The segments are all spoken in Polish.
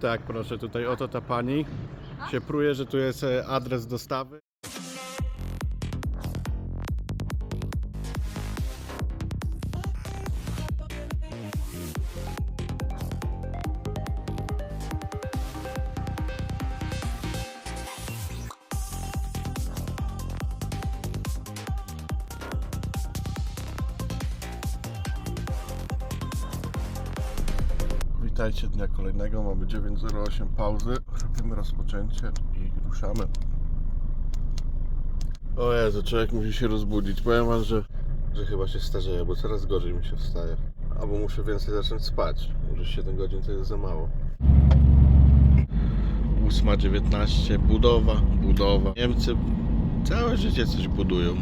Tak, proszę, tutaj oto ta pani się pruje, że tu jest e, adres dostawy. Witajcie dnia kolejnego, mamy 9.08 pauzy, robimy rozpoczęcie i ruszamy. O Jezu, człowiek musi się rozbudzić. Powiem wam, że, że chyba się starzeję, bo coraz gorzej mi się wstaje. Albo muszę więcej zacząć spać. Może 7 godzin to jest za mało. 8.19, budowa, budowa. Niemcy całe życie coś budują.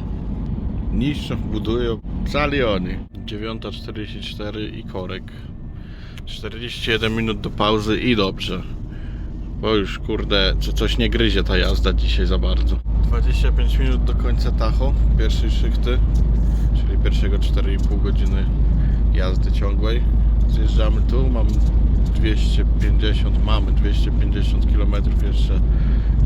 Niszczą, budują. Cali oni. 9.44 i korek. 41 minut do pauzy i dobrze. Bo już kurde, co coś nie gryzie ta jazda dzisiaj za bardzo. 25 minut do końca Tacho, pierwszej szychty, czyli pierwszego 4,5 godziny jazdy ciągłej. Zjeżdżamy tu, mam 250, mamy 250 km jeszcze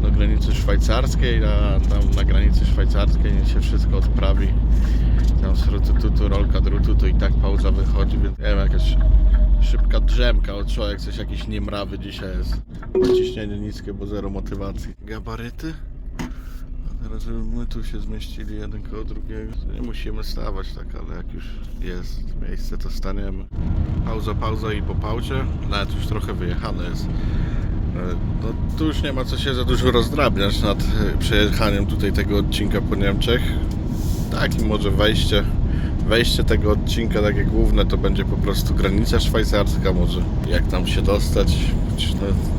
do granicy szwajcarskiej, a tam na granicy szwajcarskiej niech się wszystko odprawi. Tam srutututu, rolka drutu, to i tak pauza wychodzi, więc nie wiem, jakaś szybka drzemka, o człowiek coś jakiś niemrawy dzisiaj jest. Ciśnienie niskie, bo zero motywacji. Gabaryty? A teraz my tu się zmieścili jeden koło drugiego, nie musimy stawać tak, ale jak już jest miejsce, to staniemy. Pauza, pauza i po pauzie, nawet już trochę wyjechane jest. E, No tu już nie ma co się za dużo rozdrabniać nad e, przejechaniem tutaj tego odcinka po Niemczech. Tak i może wejście wejście tego odcinka takie główne to będzie po prostu granica szwajcarska może jak tam się dostać.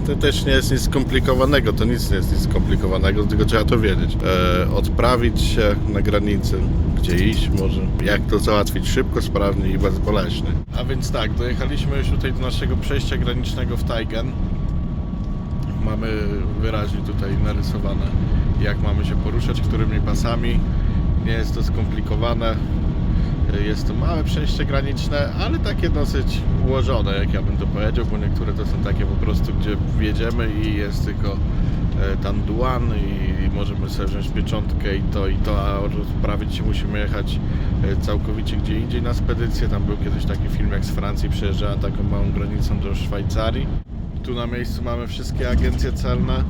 To też nie jest nic skomplikowanego to nic nie jest nic skomplikowanego tylko trzeba to wiedzieć. E, odprawić się na granicy gdzie iść może jak to załatwić szybko, sprawnie i bezboleśnie. A więc tak, dojechaliśmy już tutaj do naszego przejścia granicznego w Tajgen mamy wyraźnie tutaj narysowane jak mamy się poruszać, którymi pasami. Nie jest to skomplikowane jest to małe przejście graniczne, ale takie dosyć ułożone, jak ja bym to powiedział, bo niektóre to są takie po prostu, gdzie wjedziemy i jest tylko e, tam duan i możemy sobie wziąć pieczątkę i to i to, a odprawić się musimy jechać e, całkowicie gdzie indziej na spedycję. Tam był kiedyś taki film, jak z Francji przejeżdżałem taką małą granicą do Szwajcarii. Tu na miejscu mamy wszystkie agencje celne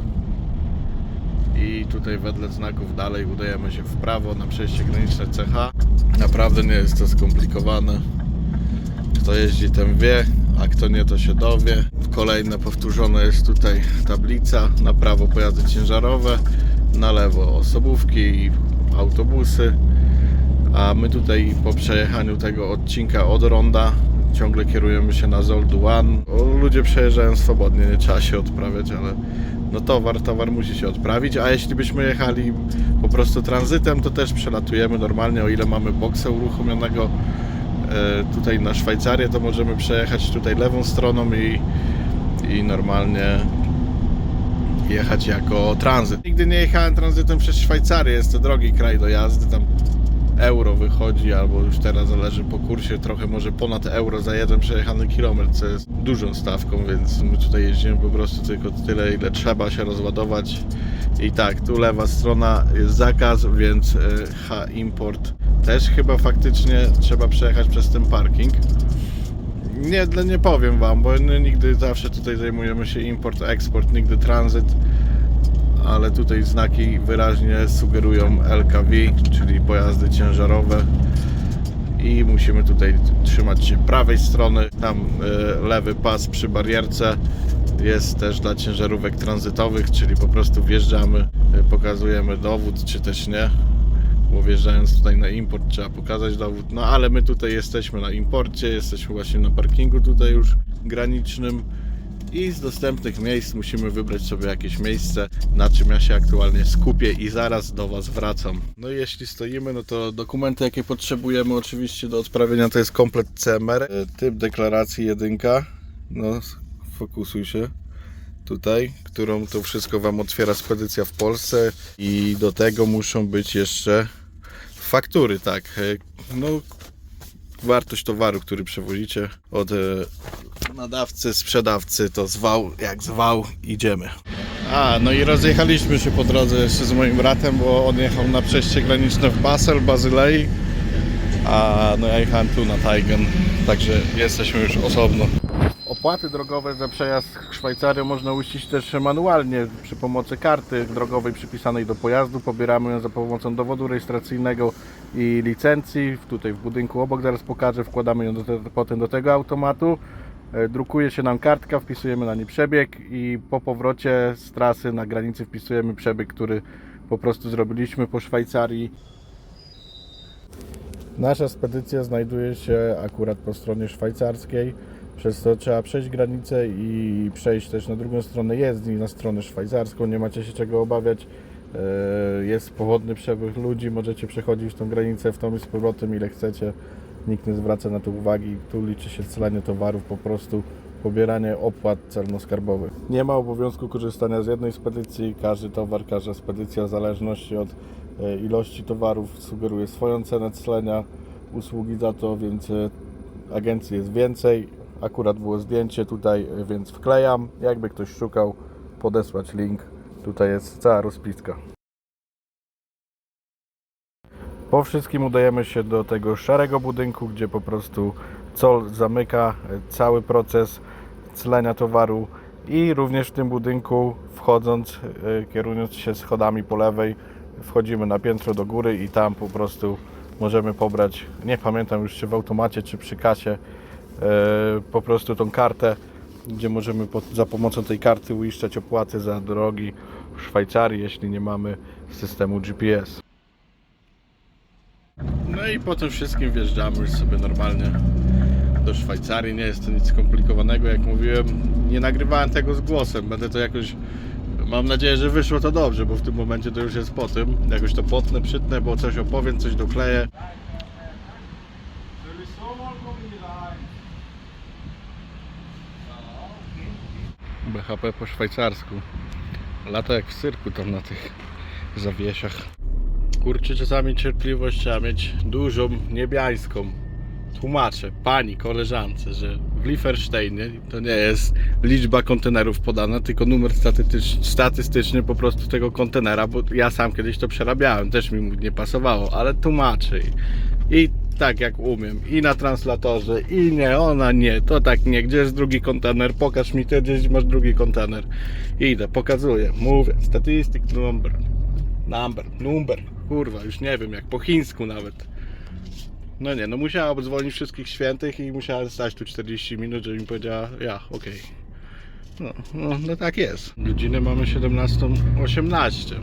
i tutaj wedle znaków dalej udajemy się w prawo na przejście graniczne CH. Naprawdę nie jest to skomplikowane. Kto jeździ, ten wie, a kto nie, to się dowie. Kolejne powtórzone jest tutaj tablica. Na prawo pojazdy ciężarowe, na lewo osobówki i autobusy. A my tutaj po przejechaniu tego odcinka od ronda ciągle kierujemy się na Zolduan. Ludzie przejeżdżają swobodnie, nie trzeba się odprawiać, ale no towar, towar musi się odprawić, a jeśli byśmy jechali po prostu tranzytem, to też przelatujemy normalnie, o ile mamy boksa uruchomionego e, tutaj na Szwajcarię, to możemy przejechać tutaj lewą stroną i, i normalnie jechać jako tranzyt. Nigdy nie jechałem tranzytem przez Szwajcarię, jest to drogi kraj do jazdy, tam euro wychodzi, albo już teraz zależy po kursie, trochę może ponad euro za jeden przejechany kilometr, co jest dużą stawką, więc my tutaj jeździmy po prostu tylko tyle, ile trzeba się rozładować. I tak, tu lewa strona jest zakaz, więc e, H-Import też chyba faktycznie trzeba przejechać przez ten parking. Nie, nie powiem wam, bo nigdy zawsze tutaj zajmujemy się import, eksport, nigdy tranzyt ale tutaj znaki wyraźnie sugerują LKW, czyli pojazdy ciężarowe. I musimy tutaj trzymać się prawej strony, tam e, lewy pas przy barierce jest też dla ciężarówek tranzytowych, czyli po prostu wjeżdżamy, e, pokazujemy dowód, czy też nie, bo wjeżdżając tutaj na import trzeba pokazać dowód, no ale my tutaj jesteśmy na imporcie, jesteśmy właśnie na parkingu tutaj już granicznym i z dostępnych miejsc musimy wybrać sobie jakieś miejsce, na czym ja się aktualnie skupię i zaraz do Was wracam. No i jeśli stoimy, no to dokumenty jakie potrzebujemy oczywiście do odprawienia to jest komplet CMR, e, typ deklaracji jedynka, no fokusuj się tutaj, którą to wszystko Wam otwiera spedycja w Polsce. I do tego muszą być jeszcze faktury, tak, e, no wartość towaru, który przewozicie od e, Nadawcy, sprzedawcy to zwał jak zwał, idziemy. A, no i rozjechaliśmy się po drodze jeszcze z moim bratem, bo on jechał na przejście graniczne w Basel, Bazylei, a no ja jechałem tu na Taigen, także jesteśmy już osobno. Opłaty drogowe za przejazd Szwajcarią można uścić też manualnie przy pomocy karty drogowej przypisanej do pojazdu. Pobieramy ją za pomocą dowodu rejestracyjnego i licencji. Tutaj w budynku obok zaraz pokażę. Wkładamy ją do te, potem do tego automatu. E, Drukuje się nam kartka, wpisujemy na niej przebieg i po powrocie z trasy na granicy wpisujemy przebieg, który po prostu zrobiliśmy po Szwajcarii. Nasza spedycja znajduje się akurat po stronie szwajcarskiej, przez to trzeba przejść granicę i przejść też na drugą stronę jezdni, na stronę szwajcarską. Nie macie się czego obawiać. E, Jest powodny przepływ ludzi, możecie przechodzić tą granicę w tą i z powrotem ile chcecie. Nikt nie zwraca na to uwagi. Tu liczy się celanie towarów, po prostu pobieranie opłat celno-skarbowych. Nie ma obowiązku korzystania z jednej spedycji. Każdy towar, każda spedycja w zależności od e, ilości towarów sugeruje swoją cenę clenia, usługi za to, więc e, agencji jest więcej. Akurat było zdjęcie tutaj, więc wklejam. Jakby ktoś szukał, podesłać link. Tutaj jest cała rozpiska. Po wszystkim udajemy się do tego szarego budynku, gdzie po prostu col zamyka e, cały proces clenia towaru i również w tym budynku wchodząc, e, kierując się schodami po lewej, wchodzimy na piętro do góry i tam po prostu możemy pobrać, nie pamiętam już czy w automacie, czy przy kasie, po prostu tą kartę, gdzie możemy po, za pomocą tej karty uiszczać opłaty za drogi w Szwajcarii, jeśli nie mamy systemu GPS. No i po tym wszystkim wjeżdżamy już sobie normalnie do Szwajcarii. Nie jest to nic skomplikowanego, jak mówiłem. Nie nagrywałem tego z głosem. Będę to jakoś. Mam nadzieję, że wyszło to dobrze, bo w tym momencie to już jest po tym. Jakoś to potnę, przytnę, bo coś opowiem, coś dokleję. BHP po szwajcarsku. Lata jak w cyrku tam na tych zawiesiach. Kurczę, czasami cierpliwość trzeba mieć dużą, niebiańską. Tłumaczę pani, koleżance, że w Liefersteinie to nie jest liczba kontenerów podana, tylko numer statystyczny, statystyczny po prostu tego kontenera, bo ja sam kiedyś to przerabiałem, też mi nie pasowało, ale tłumaczę i, tak jak umiem, i na translatorze, i nie, ona nie, to tak nie, gdzie jest drugi kontener, pokaż mi ty, gdzieś masz drugi kontener. Idę, pokazuję, mówię, statistic number, number, number, kurwa, już nie wiem, jak po chińsku nawet. No nie, no musiała obdzwonić wszystkich świętych i musiała stać tu 40 minut, żeby mi powiedziała, ja, okej. No, no, no tak jest. Godzinę mamy 17.18.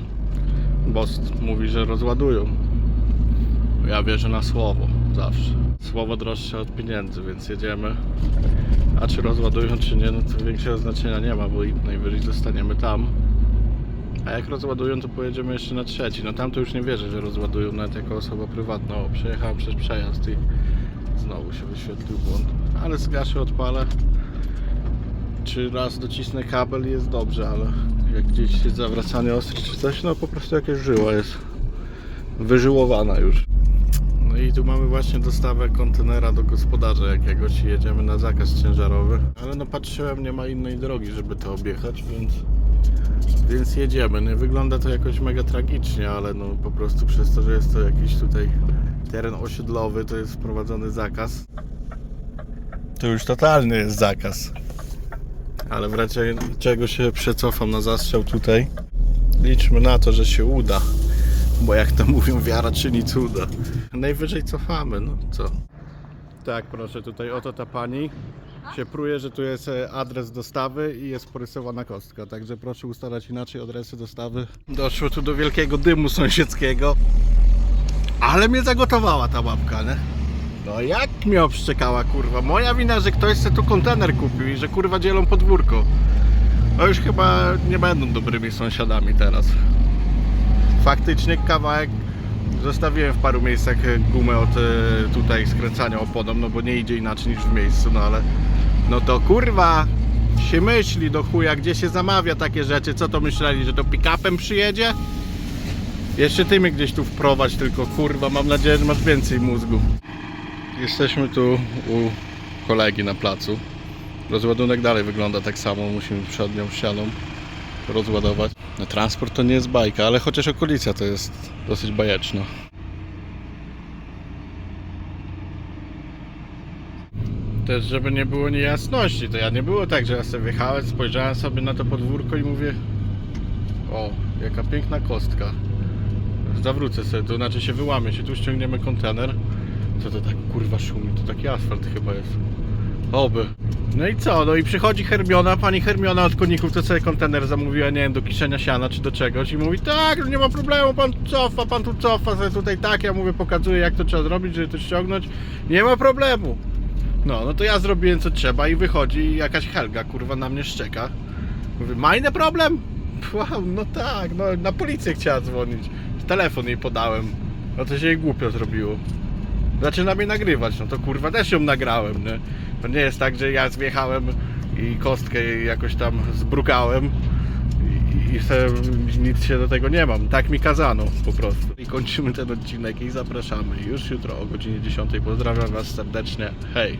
Boss mówi, że rozładują. Ja wierzę na słowo, zawsze. Słowo droższe od pieniędzy, więc jedziemy. A czy rozładują, czy nie, no to większego znaczenia nie ma, bo najwyżej zostaniemy tam. A jak rozładują, to pojedziemy jeszcze na trzeci. No tam to już nie wierzę, że rozładują nawet jako osoba prywatna. O, przejechałem przez przejazd i znowu się wyświetlił błąd. Ale zgaszę, odpalę. Czy raz docisnę kabel jest dobrze, ale jak gdzieś jest zawracanie ostry czy coś, no po prostu jakaś żyła jest wyżyłowana już. No i tu mamy właśnie dostawę kontenera do gospodarza jakiegoś i jedziemy na zakaz ciężarowy. Ale no patrzyłem, nie ma innej drogi, żeby to objechać, więc więc jedziemy. Nie wygląda to jakoś mega tragicznie, ale no po prostu przez to, że jest to jakiś tutaj teren osiedlowy, to jest wprowadzony zakaz. To już totalny jest zakaz. Ale w razie czego się przecofam na zastrzał tutaj. Liczmy na to, że się uda. Bo jak to mówią, wiara czyni cuda. Najwyżej cofamy, no co? Tak, proszę, tutaj oto ta pani się pruje, że tu jest e, adres dostawy i jest porysowana kostka. Także proszę ustalać inaczej adresy dostawy. Doszło tu do wielkiego dymu sąsiedzkiego. Ale mnie zagotowała ta babka, nie? No jak mnie obszczekała, kurwa. Moja wina, że ktoś se tu kontener kupił i że kurwa dzielą podwórko. No już chyba nie będą dobrymi sąsiadami teraz. Faktycznie kawałek Zostawiłem w paru miejscach e, gumę od e, tutaj skręcania oponą, no bo nie idzie inaczej niż w miejscu, no ale no to kurwa się myśli do chuja, gdzie się zamawia takie rzeczy, co to myśleli, że to pick-upem przyjedzie? Jeszcze ty mnie gdzieś tu wprowadź, tylko kurwa, mam nadzieję, że masz więcej mózgu. Jesteśmy tu u kolegi na placu. Rozładunek dalej wygląda tak samo, musimy przednią ścianą rozładować. No, transport to nie jest bajka, ale chociaż okolica to jest dosyć bajeczna. Też, żeby nie było niejasności, to ja nie było tak, że ja sobie wjechałem, spojrzałem sobie na to podwórko i mówię o, jaka piękna kostka. Zawrócę sobie, to znaczy się wyłamię się, tu ściągniemy kontener. Co to tak kurwa szumi? To taki asfalt chyba jest. Oby. No i co? No i przychodzi Hermiona, pani Hermiona od koników, to sobie kontener zamówiła, nie wiem, do kiszenia siana czy do czegoś i mówi, tak, nie ma problemu, pan cofa, pan tu cofa, sobie tutaj tak, ja mówię, pokazuję jak to trzeba zrobić, żeby to ściągnąć. Nie ma problemu. No, no to ja zrobiłem co trzeba i wychodzi jakaś Helga, kurwa, na mnie szczeka. Mówię, majny problem? Wow, no tak, no na policję chciała dzwonić. Telefon jej podałem. No to się jej głupio zrobiło. Zaczyna mnie nagrywać, no to kurwa też ją nagrałem, nie? To nie jest tak, że ja zjechałem i kostkę jakoś tam zbrukałem i, se, nic się do tego nie mam. Tak mi kazano po prostu. I kończymy ten odcinek i zapraszamy już jutro o godzinie 10. Pozdrawiam Was serdecznie. Hej!